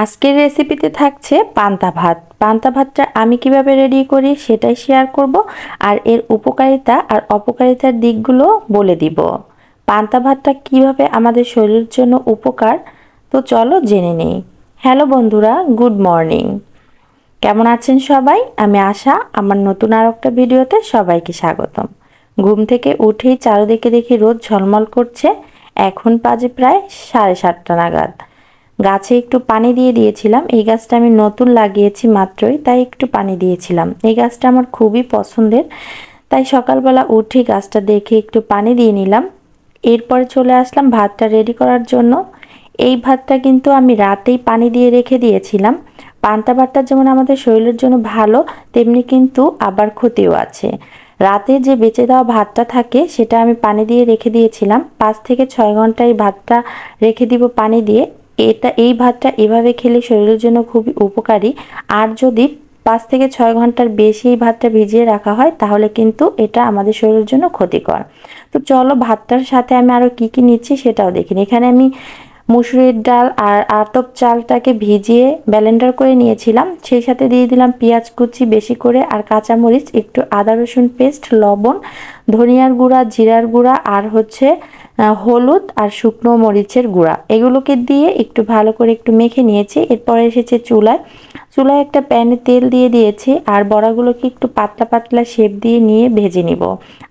আজকের রেসিপিতে থাকছে পান্তা ভাত। পান্তা ভাতটা আমি কীভাবে রেডি করি সেটাই শেয়ার করব আর এর উপকারিতা আর অপকারিতার দিকগুলো বলে দিব। পান্তা ভাতটা কীভাবে আমাদের শরীরের জন্য উপকার? তো চলো জেনে নেই। হ্যালো বন্ধুরা গুড মর্নিং কেমন আছেন সবাই? আমি আশা, আমার নতুন আর একটা ভিডিওতে সবাইকে স্বাগতম। ঘুম থেকে উঠেই চারিদিকে দেখি রোদ ঝলমল করছে। এখন বাজে প্রায় সাড়ে সাতটা নাগাদ। গাছে একটু পানি দিয়ে দিয়েছিলাম। এই গাছটা আমি নতুন লাগিয়েছি মাত্রই, তাই একটু পানি দিয়েছিলাম। এই গাছটা আমার খুবই পছন্দের, তাই সকালবেলা উঠে গাছটা দেখে একটু পানি দিয়ে নিলাম। এরপরে চলে আসলাম ভাতটা রেডি করার জন্য। এই ভাতটা কিন্তু আমি রাতেই পানি দিয়ে রেখে দিয়েছিলাম। পান্তা ভাতটা যেমন আমাদের শরীরের জন্য ভালো, তেমনি কিন্তু আবার ক্ষতিও আছে। রাতে যে বেঁচে দেওয়া ভাতটা থাকে, সেটা আমি পানি দিয়ে রেখে দিয়েছিলাম। পাঁচ থেকে ছয় ঘণ্টা এই ভাতটা রেখে দিব পানি দিয়ে। এটা, এই ভাতটা এভাবে খেলে শরীরের জন্য খুবই উপকারী। আর যদি পাঁচ থেকে ছয় ঘণ্টার বেশি এই ভাতটা ভিজিয়ে রাখা হয়, তাহলে কিন্তু এটা আমাদের শরীরের জন্য ক্ষতিকর। তো চলো, ভাতটার সাথে আমি আরও কি কি নিচ্ছি সেটাও দেখিনি এখানে আমি মুসুরির ডাল আর আতপ চালটাকে ভিজিয়ে ব্যালেন্ডার করে নিয়েছিলাম। সেই সাথে দিয়ে দিলাম পেঁয়াজ কুচি বেশি করে আর কাঁচামরিচ, একটু আদা রসুন পেস্ট, লবণ, ধনিয়ার গুঁড়া, জিরার গুঁড়া, আর হচ্ছে হলুদ আর শুকনো মরিচের গুঁড়া। এগুলোকে দিয়ে একটু ভালো করে একটু মেখে নিয়েছি। এরপরে এসেছে চুলায়। চুলায় একটা প্যানে তেল দিয়ে দিয়েছি আর বড়াগুলোকে একটু পাতলা পাতলা শেপ দিয়ে নিয়ে ভেজে নিব।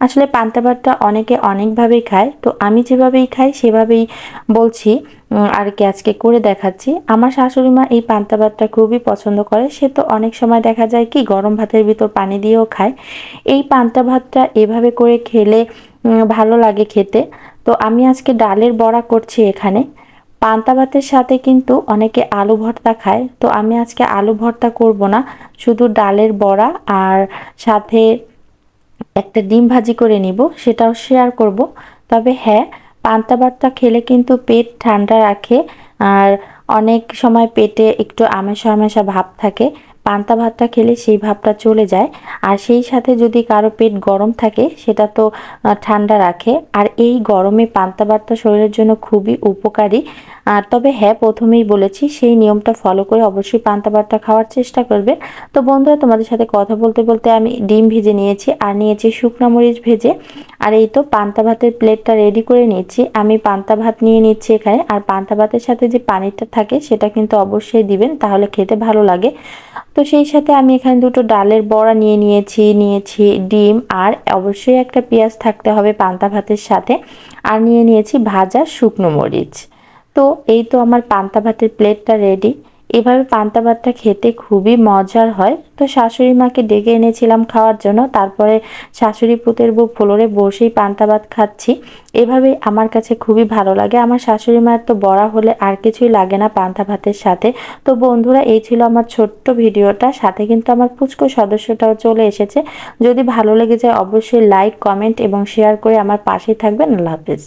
আসলে পান্তা ভাতটা অনেকে অনেকভাবেই খায়, তো আমি যেভাবেই খাই সেভাবেই বলছি আর কি আজকে করে দেখাচ্ছি। আমার শাশুড়ি মা এই পান্তা ভাতটা খুবই পছন্দ করে। সে তো অনেক সময় দেখা যায় কি গরম ভাতের ভিতর পানি দিয়েও খায়। এই পান্তা ভাতটা এভাবে করে খেলে ভালো লাগে খেতে। তো আমি আজকে ডালের বড়া করছি এখানে। পান্তা ভাতের সাথে কিন্তু অনেকে আলু ভর্তা খায়। তো আমি আজকে আলু ভর্তা করব না, শুধু ডালের বড়া আর সাথে একটা ডিম ভাজি করে নিব, সেটাও শেয়ার করব। তবে হ্যাঁ পান্তা ভাতটা খেলে কিন্তু পেট ঠান্ডা রাখে আর অনেক সময় পেটে একটু আমেশা আমেশা ভাব থাকে। পান্তা ভাতটা খেলে সেই ভাবটা চলে যায়। আর সেই সাথে যদি কারও পেট গরম থাকে, সেটা তো ঠান্ডা রাখে। আর এই গরমে পান্তা ভাতটা শরীরের জন্য খুবই উপকারী। আর তবে হ্যাঁ প্রথমেই বলেছি, সেই নিয়মটা ফলো করে অবশ্যই পান্তা ভাতটা খাওয়ার চেষ্টা করবে। তো বন্ধুরা, তোমাদের সাথে কথা বলতে বলতে আমি ডিম ভেজে নিয়েছি আর নিয়েছি শুকনো মরিচ ভেজে। আর এই তো পান্তা ভাতের প্লেটটা রেডি করে নিচ্ছি আমি পান্তা ভাত নিয়ে নিচ্ছি এখানে। আর পান্তা ভাতের সাথে যে পানিটা থাকে, সেটা কিন্তু অবশ্যই দিবেন, তাহলে খেতে ভালো লাগে। তো সেই সাথে আমি এখানে দুটো ডালের বড়া নিয়ে নিয়েছি নিয়েছি ডিম। আর অবশ্যই একটা পেঁয়াজ থাকতে হবে পান্তা ভাতের সাথে। আর নিয়ে নিয়েছি ভাজা শুকনো মরিচ। তো এই তো আমার পান্তা ভাতের প্লেটটা রেডি এভাবে পান্তা ভাতটা খেতে খুবই মজার হয়। তো শাশুড়ি মাকে ডেকে এনেছিলাম খাওয়ার জন্য। তারপরে শাশুড়ি পুতের বউ ফ্লোরে বসেই পান্তা ভাত খাচ্ছি। এভাবে আমার কাছে খুবই ভালো লাগে। আমার শাশুড়ি মায়ের তো বড়া হলে আর কিছুই লাগে না পান্তা ভাতের সাথে। তো বন্ধুরা, এই ছিল আমার ছোট্ট ভিডিওটা। সাথে কিন্তু আমার পুচকো সদস্যটাও চলে এসেছে। যদি ভালো লেগে যায়, অবশ্যই লাইক কমেন্ট এবং শেয়ার করে আমার পাশেই থাকবেন। আল্লাহ হাফিজ।